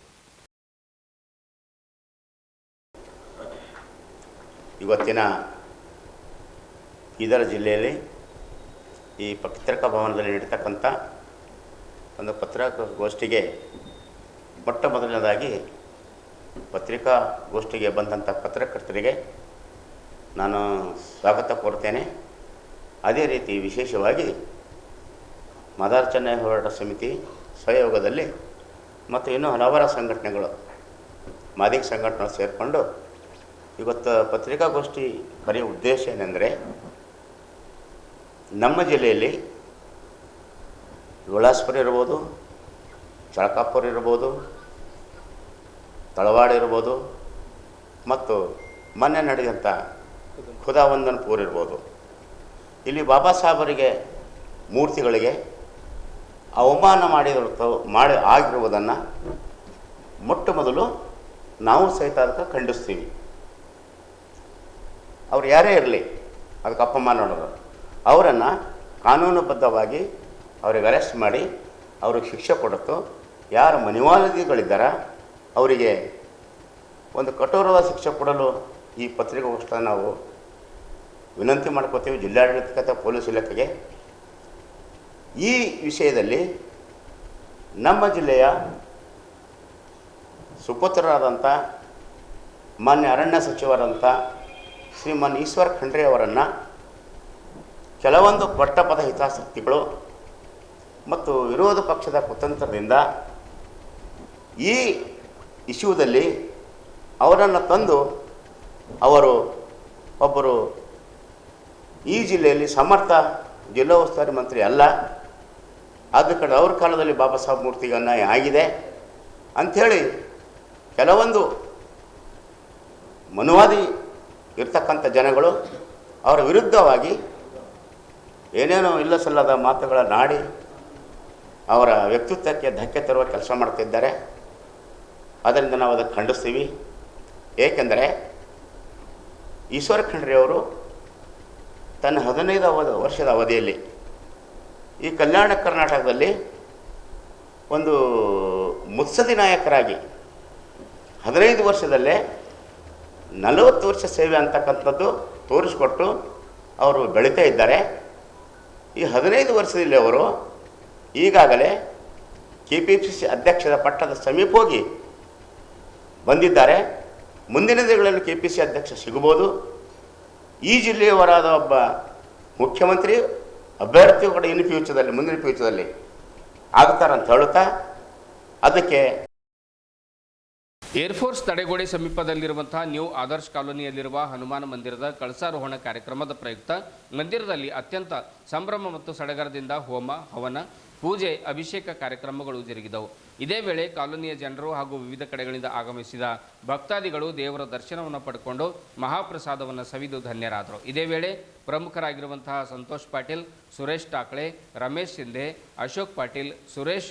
ಇವತ್ತಿನ ಇದರ ಜಿಲ್ಲೆಯಲ್ಲಿ ಈ ಪತ್ರಿಕಾ ಭವನದಲ್ಲಿ ನಡೀತಕ್ಕಂಥ ಒಂದು ಪತ್ರಿಕಾಗೋಷ್ಠಿಗೆ ಮೊಟ್ಟ ಮೊದಲನೇದಾಗಿ ಪತ್ರಿಕಾಗೋಷ್ಠಿಗೆ ಬಂದಂಥ ಪತ್ರಕರ್ತರಿಗೆ ನಾನು ಸ್ವಾಗತ ಕೋರ್ತೇನೆ. ಅದೇ ರೀತಿ ವಿಶೇಷವಾಗಿ ಮದಾರ್ಚನೆ ಹೋರಾಟ ಸಮಿತಿ ಸಹಯೋಗದಲ್ಲಿ ಮತ್ತು ಇನ್ನೂ ಹಲವಾರು ಸಂಘಟನೆಗಳು, ಮಾದಿಗ ಸಂಘಟನೆ ಸೇರಿಕೊಂಡು ಇವತ್ತು ಪತ್ರಿಕಾಗೋಷ್ಠಿ ಕರೆಯುವ ಉದ್ದೇಶ ಏನೆಂದರೆ ನಮ್ಮ ಜಿಲ್ಲೆಯಲ್ಲಿ ವಿಳಾಸ್ಪುರ ಇರ್ಬೋದು, ಚಳಕಾಪುರ ಇರ್ಬೋದು, ತಳವಾಡ ಇರ್ಬೋದು, ಮತ್ತು ಮೊನ್ನೆ ನಡೆದಂಥ ಖುದಾವಂದನ್ಪುರ್ ಇರ್ಬೋದು. ಇಲ್ಲಿ ಬಾಬಾ ಸಾಹೇಬರಿಗೆ ಮೂರ್ತಿಗಳಿಗೆ ಅವಮಾನ ಮಾಡಿರೋ ಮಾಡಿ ಆಗಿರುವುದನ್ನು ಮೊಟ್ಟ ಮೊದಲು ನಾವು ಸಹಿತ ಅದಕ್ಕೆ ಖಂಡಿಸ್ತೀವಿ. ಅವ್ರು ಯಾರೇ ಇರಲಿ, ಅದಕ್ಕೆ ಅಪಮಾನ ಮಾಡೋದು ಅವರನ್ನು ಕಾನೂನುಬದ್ಧವಾಗಿ ಅವ್ರಿಗೆ ಅರೆಸ್ಟ್ ಮಾಡಿ ಅವ್ರಿಗೆ ಶಿಕ್ಷೆ ಕೊಡುತ್ತು. ಯಾರು ಮನಿವಾಲಿಗಳಿದ್ದಾರ ಅವರಿಗೆ ಒಂದು ಕಠೋರವಾದ ಶಿಕ್ಷೆ ಕೊಡಲು ಈ ಪತ್ರಿಕಾಗೋಷ್ಠಿಯನ್ನು ನಾವು ವಿನಂತಿ ಮಾಡ್ಕೋತೀವಿ. ಜಿಲ್ಲಾಡಳಿತಕ್ಕೆ ಪೊಲೀಸ್ ಇಲಾಖೆಗೆ. ಈ ವಿಷಯದಲ್ಲಿ ನಮ್ಮ ಜಿಲ್ಲೆಯ ಸುಪುತ್ರರಾದಂಥ ಮಾನ್ಯ ಅರಣ್ಯ ಸಚಿವರಾದಂಥ ಶ್ರೀಮಾನ್ ಈಶ್ವರ್ ಖಂಡ್ರೆ ಅವರನ್ನು ಕೆಲವೊಂದು ಪಟ್ಟಪದ ಹಿತಾಸಕ್ತಿಗಳು ಮತ್ತು ವಿರೋಧ ಪಕ್ಷದ ಕುತಂತ್ರದಿಂದ ಈ ಇಶ್ಯೂದಲ್ಲಿ ಅವರನ್ನು ತಂದು ಅವರು ಒಬ್ಬರು ಈ ಜಿಲ್ಲೆಯಲ್ಲಿ ಸಮರ್ಥ ಜಿಲ್ಲಾ ಉಸ್ತುವಾರಿ ಮಂತ್ರಿ ಅಲ್ಲ. ಆದ ಕಡೆ ಅವ್ರ ಕಾಲದಲ್ಲಿ ಬಾಬಾ ಸಾಹೇಬ್ ಮೂರ್ತಿಗೆ ಅನ್ಯಾಯ ಆಗಿದೆ ಅಂಥೇಳಿ ಕೆಲವೊಂದು ಮನುವಾದಿ ಇರ್ತಕ್ಕಂಥ ಜನಗಳು ಅವರ ವಿರುದ್ಧವಾಗಿ ಏನೇನೋ ಇಲ್ಲ ಸಲ್ಲದ ಮಾತುಗಳನ್ನಾಡಿ ಅವರ ವ್ಯಕ್ತಿತ್ವಕ್ಕೆ ಧಕ್ಕೆ ತರುವ ಕೆಲಸ ಮಾಡ್ತಿದ್ದಾರೆ. ಅದರಿಂದ ನಾವು ಅದಕ್ಕೆ ಖಂಡಿಸ್ತೀವಿ. ಏಕೆಂದರೆ ಈಶ್ವರ ಖಂಡ್ರಿಯವರು ತನ್ನ ಹದಿನೈದು ಅವಧ ವರ್ಷದ ಅವಧಿಯಲ್ಲಿ ಈ ಕಲ್ಯಾಣ ಕರ್ನಾಟಕದಲ್ಲಿ ಒಂದು ಮುತ್ಸದಿ ನಾಯಕರಾಗಿ ಹದಿನೈದು ವರ್ಷದಲ್ಲೇ ನಲವತ್ತು ವರ್ಷ ಸೇವೆ ಅಂತಕ್ಕಂಥದ್ದು ತೋರಿಸ್ಕೊಟ್ಟು ಅವರು ಬೆಳೀತಾ ಇದ್ದಾರೆ. ಈ ಹದಿನೈದು ವರ್ಷದಲ್ಲಿ ಅವರು ಈಗಾಗಲೇ ಕೆ ಪಿ ಸಿ ಸಿ ಅಧ್ಯಕ್ಷರ ಪಟ್ಟದ ಸಮೀಪ ಹೋಗಿ ಬಂದಿದ್ದಾರೆ. ಮುಂದಿನ ದಿನಗಳಲ್ಲಿ ಕೆ ಪಿ ಸಿ ಅಧ್ಯಕ್ಷ ಸಿಗಬಹುದು. ಈ ಜಿಲ್ಲೆಯವರಾದ ಒಬ್ಬ ಮುಖ್ಯಮಂತ್ರಿ, ಅಭ್ಯರ್ಥಿಯು ಕೂಡ ಇನ್ನು ಫ್ಯೂಚರ್ದಲ್ಲಿ ಮುಂದಿನ ಫ್ಯೂಚರ್ದಲ್ಲಿ ಆಗ್ತಾರಂತ ಹೇಳುತ್ತಾ, ಅದಕ್ಕೆ ಏರ್ಫೋರ್ಸ್ ತಡೆಗೋಡೆ ಸಮೀಪದಲ್ಲಿರುವಂತಹ ನ್ಯೂ ಆದರ್ಶ್ ಕಾಲೋನಿಯಲ್ಲಿರುವ ಹನುಮಾನ ಮಂದಿರದ ಕಳಸಾರೋಹಣ ಕಾರ್ಯಕ್ರಮದ ಪ್ರಯುಕ್ತ ಮಂದಿರದಲ್ಲಿ ಅತ್ಯಂತ ಸಂಭ್ರಮ ಮತ್ತು ಸಡಗರದಿಂದ ಹೋಮ, ಹವನ, ಪೂಜೆ, ಅಭಿಷೇಕ ಕಾರ್ಯಕ್ರಮಗಳು ಜರುಗಿದವು. ಇದೇ ವೇಳೆ ಕಾಲೋನಿಯ ಜನರು ಹಾಗೂ ವಿವಿಧ ಕಡೆಗಳಿಂದ ಆಗಮಿಸಿದ ಭಕ್ತಾದಿಗಳು ದೇವರ ದರ್ಶನವನ್ನು ಪಡ್ಕೊಂಡು ಮಹಾಪ್ರಸಾದವನ್ನು ಸವಿದು ಧನ್ಯರಾದರು. ಇದೇ ವೇಳೆ ಪ್ರಮುಖರಾಗಿರುವಂತಹ ಸಂತೋಷ್ ಪಾಟೀಲ್ ಸುರೇಶ್ ಟಾಕ್ಳೆ ರಮೇಶ್ ಶಿಂದೆ ಅಶೋಕ್ ಪಾಟೀಲ್, ಸುರೇಶ್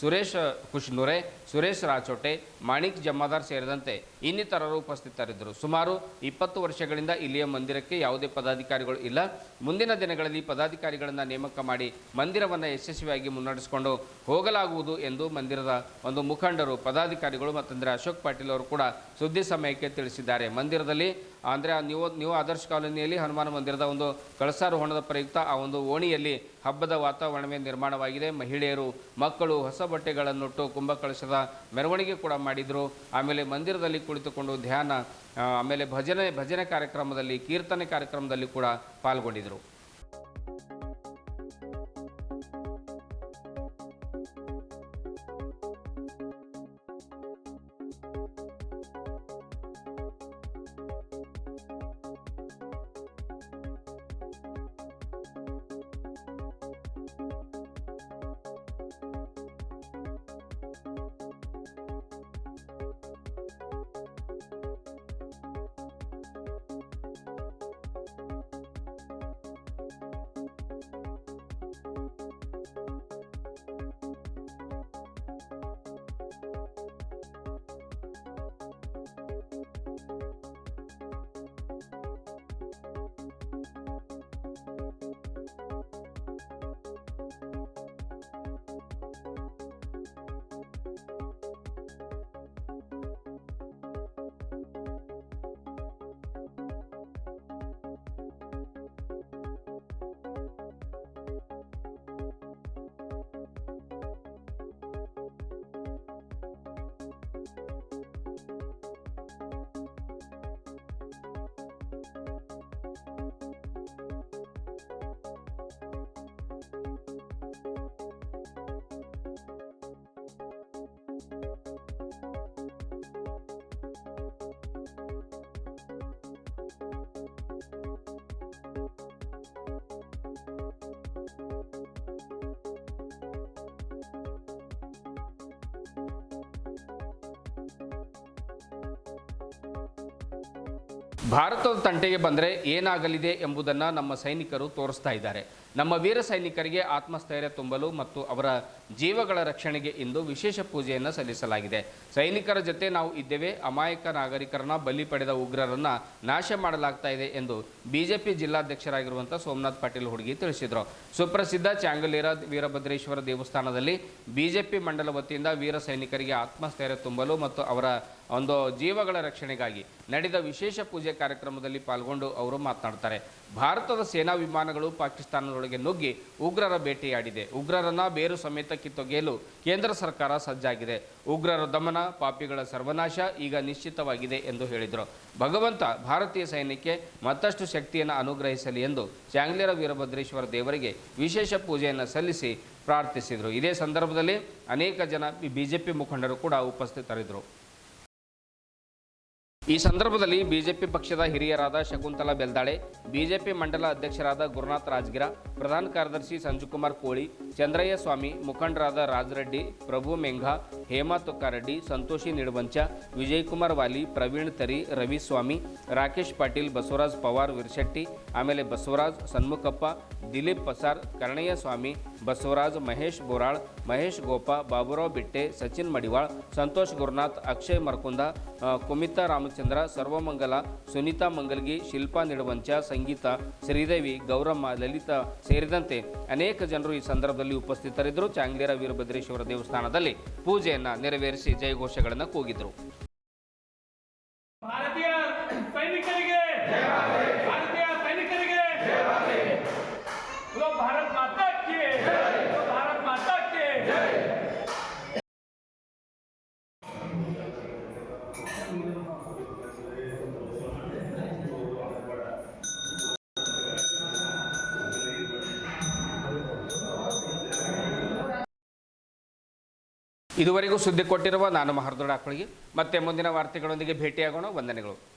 ಸುರೇಶ್ ಕುಶ್ನೂರೆ, ಸುರೇಶ್ ರಾಚೋಟೆ ಮಾಣಿಕ್ ಜಮ್ಮಾದಾರ್ ಸೇರಿದಂತೆ ಇನ್ನಿತರರು ಉಪಸ್ಥಿತರಿದ್ದರು. ಸುಮಾರು ಇಪ್ಪತ್ತು ವರ್ಷಗಳಿಂದ ಇಲ್ಲಿಯ ಮಂದಿರಕ್ಕೆ ಯಾವುದೇ ಪದಾಧಿಕಾರಿಗಳು ಇಲ್ಲ. ಮುಂದಿನ ದಿನಗಳಲ್ಲಿ ಪದಾಧಿಕಾರಿಗಳನ್ನು ನೇಮಕ ಮಾಡಿ ಮಂದಿರವನ್ನು ಯಶಸ್ವಿಯಾಗಿ ಮುನ್ನಡೆಸಿಕೊಂಡು ಹೋಗಲಾಗುವುದು ಎಂದು ಮಂದಿರದ ಒಂದು ಮುಖಂಡರು, ಪದಾಧಿಕಾರಿಗಳು ಮತ್ತಂದರೆ ಅಶೋಕ್ ಪಾಟೀಲ್ ಅವರು ಕೂಡ ಸುದ್ದಿ ಸಮಯಕ್ಕೆ ತಿಳಿಸಿದ್ದಾರೆ. ಮಂದಿರದಲ್ಲಿ ಅಂದರೆ ನೀವು ನೀವು ಆದರ್ಶ ಕಾಲೋನಿಯಲ್ಲಿ ಹನುಮಾನ ಮಂದಿರದ ಒಂದು ಕಳಸಾರೋಹಣದ ಪ್ರಯುಕ್ತ ಆ ಓಣಿಯಲ್ಲಿ ಹಬ್ಬದ ವಾತಾವರಣವೇ ನಿರ್ಮಾಣವಾಗಿದೆ. ಮಹಿಳೆಯರು, ಮಕ್ಕಳು ಹೊಸ ಬಟ್ಟೆಗಳನ್ನುಟ್ಟು ಕುಂಭಕಳಶದ ಮೆರವಣಿಗೆ ಕೂಡ ಮಾಡಿದರು. ಆಮೇಲೆ ಮಂದಿರದಲ್ಲಿ ಕುಳಿತುಕೊಂಡು ಧ್ಯಾನ ಆಮೇಲೆ ಭಜನೆ ಭಜನೆ ಕಾರ್ಯಕ್ರಮದಲ್ಲಿ, ಕೀರ್ತನೆ ಕಾರ್ಯಕ್ರಮದಲ್ಲಿ ಕೂಡ ಪಾಲ್ಗೊಂಡಿದ್ದರು ಭಾರತದ ತಂಟೆಗೆ ಬಂದರೆ ಏನಾಗಲಿದೆ ಎಂಬುದನ್ನು ನಮ್ಮ ಸೈನಿಕರು ತೋರಿಸ್ತಾ ಇದ್ದಾರೆ. ನಮ್ಮ ವೀರ ಸೈನಿಕರಿಗೆ ಆತ್ಮಸ್ಥೈರ್ಯ ತುಂಬಲು ಮತ್ತು ಅವರ ಜೀವಗಳ ರಕ್ಷಣೆಗೆ ಇಂದು ವಿಶೇಷ ಪೂಜೆಯನ್ನು ಸಲ್ಲಿಸಲಾಗಿದೆ. ಸೈನಿಕರ ಜೊತೆ ನಾವು ಇದ್ದೇವೆ. ಅಮಾಯಕ ನಾಗರಿಕರನ್ನ, ಬಲಿ ಪಡೆದ ಉಗ್ರರನ್ನು ನಾಶ ಮಾಡಲಾಗ್ತಾ ಇದೆ ಎಂದು ಬಿಜೆಪಿ ಜಿಲ್ಲಾಧ್ಯಕ್ಷರಾಗಿರುವಂಥ ಸೋಮನಾಥ್ ಪಾಟೀಲ್ ಹುಡುಗಿ ತಿಳಿಸಿದರು. ಸುಪ್ರಸಿದ್ಧ ಚಾಂಗಲೇರ ವೀರಭದ್ರೇಶ್ವರ ದೇವಸ್ಥಾನದಲ್ಲಿ ಬಿಜೆಪಿ ಮಂಡಲ ವತಿಯಿಂದ ವೀರ ಸೈನಿಕರಿಗೆ ಆತ್ಮಸ್ಥೈರ್ಯ ತುಂಬಲು ಮತ್ತು ಅವರ ಒಂದು ಜೀವಗಳ ರಕ್ಷಣೆಗಾಗಿ ನಡೆದ ವಿಶೇಷ ಪೂಜೆ ಕಾರ್ಯಕ್ರಮದಲ್ಲಿ ಪಾಲ್ಗೊಂಡು ಅವರು ಮಾತನಾಡ್ತಾರೆ. ಭಾರತದ ಸೇನಾ ವಿಮಾನಗಳು ಪಾಕಿಸ್ತಾನದೊಳಗೆ ನುಗ್ಗಿ ಉಗ್ರರ ಬೇಟೆಯಾಡಿದೆ ಉಗ್ರರನ್ನ ಬೇರು ಸಮೇತ ಕಿತ್ತೊಗೆಯಲು ಕೇಂದ್ರ ಸರ್ಕಾರ ಸಜ್ಜಾಗಿದೆ. ಉಗ್ರರ ದಮನ, ಪಾಪಿಗಳ ಸರ್ವನಾಶ ಈಗ ನಿಶ್ಚಿತವಾಗಿದೆ ಎಂದು ಹೇಳಿದರು. ಭಗವಂತ ಭಾರತೀಯ ಸೈನ್ಯಕ್ಕೆ ಮತ್ತಷ್ಟು ಶಕ್ತಿಯನ್ನು ಅನುಗ್ರಹಿಸಲಿ ಎಂದು ಚಾಂಗ್ಲೇರ ವೀರಭದ್ರೇಶ್ವರ ದೇವರಿಗೆ ವಿಶೇಷ ಪೂಜೆಯನ್ನು ಸಲ್ಲಿಸಿ ಪ್ರಾರ್ಥಿಸಿದರು. ಇದೇ ಸಂದರ್ಭದಲ್ಲಿ ಅನೇಕ ಜನ ಬಿಜೆಪಿ ಮುಖಂಡರು ಕೂಡ ಉಪಸ್ಥಿತರಿದ್ದರು. ಈ ಸಂದರ್ಭದಲ್ಲಿ ಬಿಜೆಪಿ ಪಕ್ಷದ ಹಿರಿಯರಾದ ಶಕುಂತಲಾ ಬೆಲ್ದಾಳೆ ಬಿಜೆಪಿ ಮಂಡಲ ಅಧ್ಯಕ್ಷರಾದ ಗುರುನಾಥ್ ರಾಜ್ಗಿರ ಪ್ರಧಾನ ಕಾರ್ಯದರ್ಶಿ ಸಂಜುಕುಮಾರ್ ಕೋಳಿ ಚಂದ್ರಯ್ಯ ಸ್ವಾಮಿ ಮುಖಂಡರಾದ ರಾಜರೆಡ್ಡಿ ಪ್ರಭು ಮೆಂಘಾ ಹೇಮಾ ತುಕ್ಕಾರೆಡ್ಡಿ ಸಂತೋಷಿ ನಿಡುವಂಚ ವಿಜಯಕುಮಾರ್ ವಾಲಿ ಪ್ರವೀಣ್ ತರಿ ರವಿ ಸ್ವಾಮಿ ರಾಕೇಶ್ ಪಾಟೀಲ್ ಬಸವರಾಜ್ ಪವಾರ್ ವಿರ್ಶೆಟ್ಟಿ ಆಮೇಲೆ ಬಸವರಾಜ್ ಸನ್ಮುಖಪ್ಪ ದಿಲೀಪ್ ಪಸಾರ್ ಕರ್ಣಯ್ಯ ಸ್ವಾಮಿ ಬಸವರಾಜ್ ಮಹೇಶ್ ಬೋರಾಳ್ ಮಹೇಶ್ ಗೋಪ ಬಾಬುರಾವ್ ಬಿಟ್ಟೆ ಸಚಿನ್ ಮಡಿವಾಳ್ ಸಂತೋಷ್ ಗುರುನಾಥ್ ಅಕ್ಷಯ್ ಮರ್ಕುಂದ ಆ, ಕುಮಿತಾ ರಾಮಚಂದ್ರ, ಸರ್ವಮಂಗಲ, ಸುನೀತಾ ಮಂಗಲ್ಗಿ, ಶಿಲ್ಪಾ ನಿಡುವಂಚ, ಸಂಗೀತ, ಶ್ರೀದೇವಿ, ಗೌರಮ್ಮ, ಲಲಿತಾ ಸೇರಿದಂತೆ ಅನೇಕ ಜನರು ಈ ಸಂದರ್ಭದಲ್ಲಿ ಉಪಸ್ಥಿತರಿದ್ದರು. ಚಾಂಗ್ಲೇರ ವೀರಭದ್ರೇಶ್ವರ ದೇವಸ್ಥಾನದಲ್ಲಿ ಪೂಜೆಯನ್ನು ನೆರವೇರಿಸಿ ಜಯಘೋಷಗಳನ್ನು ಕೂಗಿದರು. ಇದುವರೆಗೂ ಸುದ್ದಿ ಕೊಟ್ಟಿರುವ ನಾನು ಮಹರ್ದೊಡ ಅಕ್ಕಳಿಗೆ. ಮತ್ತೆ ಮುಂದಿನ ವಾರ್ತೆಗಳೊಂದಿಗೆ ಭೇಟಿಯಾಗೋಣ. ವಂದನೆಗಳು.